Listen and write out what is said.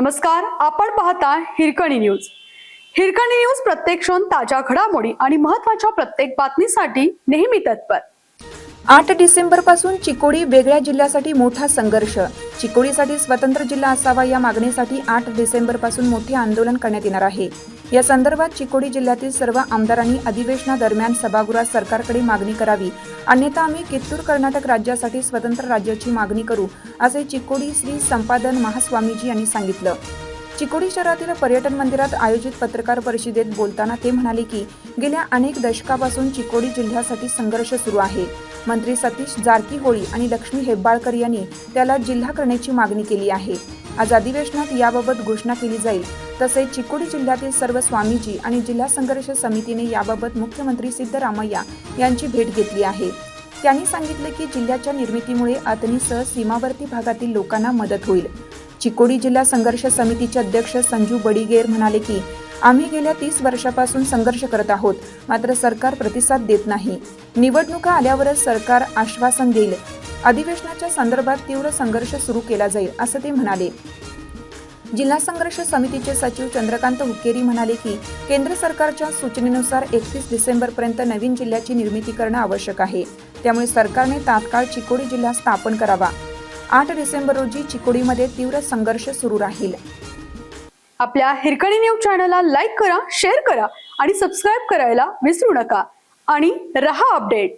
नमस्कार आपण पाहता हिरकणी न्यूज. हिरकणी न्यूज प्रत्येक क्षण ताज्या घडामोडी आणि महत्त्वाच्या प्रत्येक बातमीसाठी नेहमी तत्पर. आठ डिसेंबरपासून चिकोडी वेगळ्या जिल्ह्यासाठी मोठा संघर्ष. चिकोडीसाठी स्वतंत्र जिल्हा असावा या मागणीसाठी आठ डिसेंबरपासून मोठे आंदोलन करण्यात येणार आहे. या संदर्भात चिकोडी जिल्ह्यातील सर्व आमदारांनी अधिवेशनादरम्यान सभागृहात सरकारकडे मागणी करावी. अन्यथा आम्ही कित्तूर कर्नाटक राज्यासाठी स्वतंत्र राज्याची मागणी करू असे चिकोडी श्री संपादन महास्वामीजी यांनी सांगितलं. चिकोडी शहरातील पर्यटन मंदिरात आयोजित पत्रकार परिषदेत बोलताना ते म्हणाले की गेल्या अनेक दशकापासून चिकोडी जिल्ह्यासाठी संघर्ष सुरू आहे. मंत्री सतीश जारकीहोळी आणि लक्ष्मी हेब्बाळकर यांनी त्याला जिल्हा करण्याची मागणी केली आहे. आज अधिवेशनात याबाबत घोषणा केली जाईल. तसेच चिकोडी जिल्ह्यातील सर्व स्वामीजी आणि जिल्हा संघर्ष समितीने याबाबत मुख्यमंत्री सिद्धरामय्या यांची भेट घेतली आहे. त्यांनी सांगितले की जिल्ह्याच्या निर्मितीमुळे अतनीसह सीमावर्ती भागातील लोकांना मदत होईल. चिकोडी जिल्हा संघर्ष समितीचे अध्यक्ष संजू बडिगेर म्हणाले की आम्ही गेल्या तीस वर्षापासून संघर्ष करत आहोत मात्र सरकार प्रतिसाद देत नाही. निवडणुका आल्यावरच सरकार आश्वासन देईल. अधिवेशनाच्या संदर्भात तीव्र संघर्ष सुरू केला जाईल असं ते म्हणाले. जिल्हा संघर्ष समितीचे सचिव चंद्रकांत हुक्केरी म्हणाले की केंद्र सरकारच्या सूचनेनुसार एकतीस डिसेंबरपर्यंत नवीन जिल्ह्याची निर्मिती करणं आवश्यक आहे. त्यामुळे सरकारने तात्काळ चिकोडी जिल्हा स्थापन करावा. आठ डिसेंबर रोजी चिकोडीमध्ये तीव्र संघर्ष सुरू राहील. आपल्या हिरकणी न्यूज चॅनलला लाईक करा शेअर करा आणि सबस्क्राईब करायला विसरू नका. आणि रहा अपडेट.